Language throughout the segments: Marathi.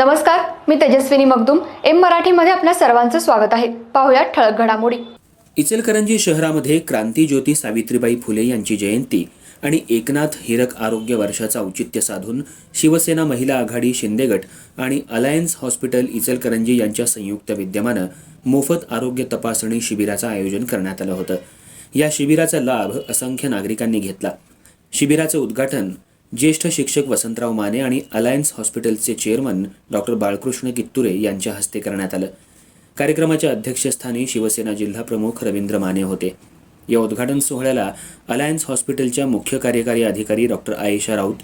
नमस्कार मी तेजस्विनी मगदुम. एम मराठीमध्ये आपल्या सर्वांचं स्वागत आहे. पाहुयात ठळक घडामोडी. इचलकरंजी शहरामध्ये क्रांतीज्योती सावित्रीबाई फुले यांची जयंती आणि एकनाथ हिरक आरोग्य वर्षाचं औचित्य साधून शिवसेना महिला आघाडी शिंदेगट आणि अलायन्स हॉस्पिटल इचलकरंजी यांच्या संयुक्त विद्यमानं मोफत आरोग्य तपासणी शिबिराचं आयोजन करण्यात आलं होतं. या शिबिराचा लाभ असंख्य नागरिकांनी घेतला. शिबिराचं उद्घाटन ज्येष्ठ शिक्षक वसंतराव माने आणि अलायन्स हॉस्पिटलचे चेअरमन डॉक्टर बाळकृष्ण कित्तुरे यांच्या हस्ते करण्यात आलं. कार्यक्रमाच्या अध्यक्षस्थानी शिवसेना जिल्हा प्रमुख रवींद्र माने होते. या उद्घाटन सोहळ्याला अलायन्स हॉस्पिटलच्या मुख्य कार्यकारी अधिकारी डॉक्टर आयेशा राऊत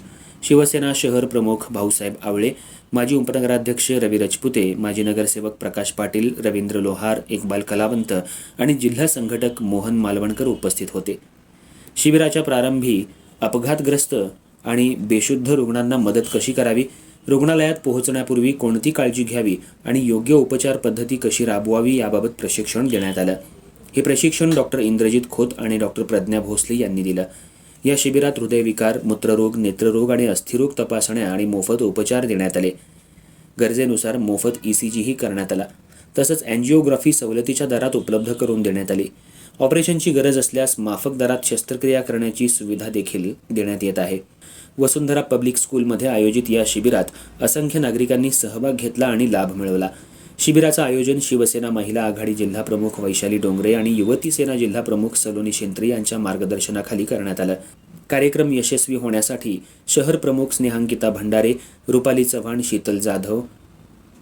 शिवसेना शहर प्रमुख भाऊसाहेब आवळे माजी उपनगराध्यक्ष रवी रजपुते माजी नगरसेवक प्रकाश पाटील रवींद्र लोहार इक्बाल कलावंत आणि जिल्हा संघटक मोहन मालवणकर उपस्थित होते. शिबिराच्या प्रारंभी अपघातग्रस्त आणि बेशुद्ध रुग्णांना मदत कशी करावी? रुग्णालयात पोहोचण्यापूर्वी कोणती काळजी घ्यावी? आणि योग्य उपचार पद्धती कशी राबवावी याबाबत प्रशिक्षण देण्यात आलं. हे प्रशिक्षण डॉक्टर इंद्रजित खोत आणि डॉक्टर प्रज्ञा भोसले यांनी दिलं. या शिबिरात हृदयविकार मूत्ररोग नेत्ररोग आणि अस्थिरोग तपासण्या आणि मोफत उपचार देण्यात आले. गरजेनुसार मोफत ई सी जीही करण्यात आला. तसंच अँजिओग्राफी सवलतीच्या दरात उपलब्ध करून देण्यात आली. ऑपरेशनची गरज असल्यास माफक दरात शस्त्रक्रिया करण्याची सुविधा देखील देण्यात येत आहे. वसुंधरा पब्लिक स्कूलमध्ये आयोजित या शिबिरात असंख्य नागरिकांनी सहभाग घेतला आणि लाभ मिळवला. शिबिराचं आयोजन शिवसेना महिला आघाडी जिल्हा प्रमुख वैशाली डोंगरे आणि युवती सेना जिल्हा प्रमुख सलोनी शेंत्री यांच्या मार्गदर्शनाखाली करण्यात आलं. कार्यक्रम यशस्वी होण्यासाठी शहर प्रमुख स्नेहांकिता भंडारे रुपाली चव्हाण शीतल जाधव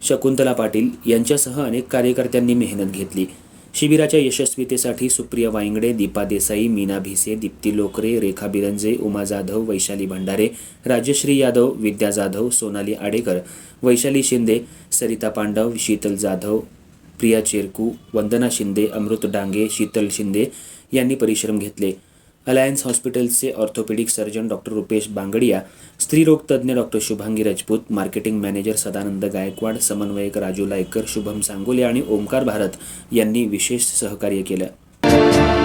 शकुंतला पाटील यांच्यासह अनेक कार्यकर्त्यांनी मेहनत घेतली. शिबिराच्या यशस्वीतेसाठी सुप्रिया वायंगडे दीपा देसाई मीना भिसे दीप्ती लोकरे रेखा बिरंजे उमा जाधव वैशाली भंडारे राजश्री यादव विद्या जाधव सोनाली आडेकर वैशाली शिंदे सरिता पांडव शीतल जाधव प्रिया चेरकू वंदना शिंदे अमृत डांगे शीतल शिंदे यांनी परिश्रम घेतले. अलायन्स हॉस्पिटलचे orthopaedic surgeon doctor Rupesh Bangdiya स्त्रीरोग तज्ज्ञ doctor Shubhangi Rajput marketing manager Sadanand Gaikwad समन्वयक राजू लायकर शुभम सांगोले आणि ओमकार भारत यांनी विशेष सहकार्य केलं.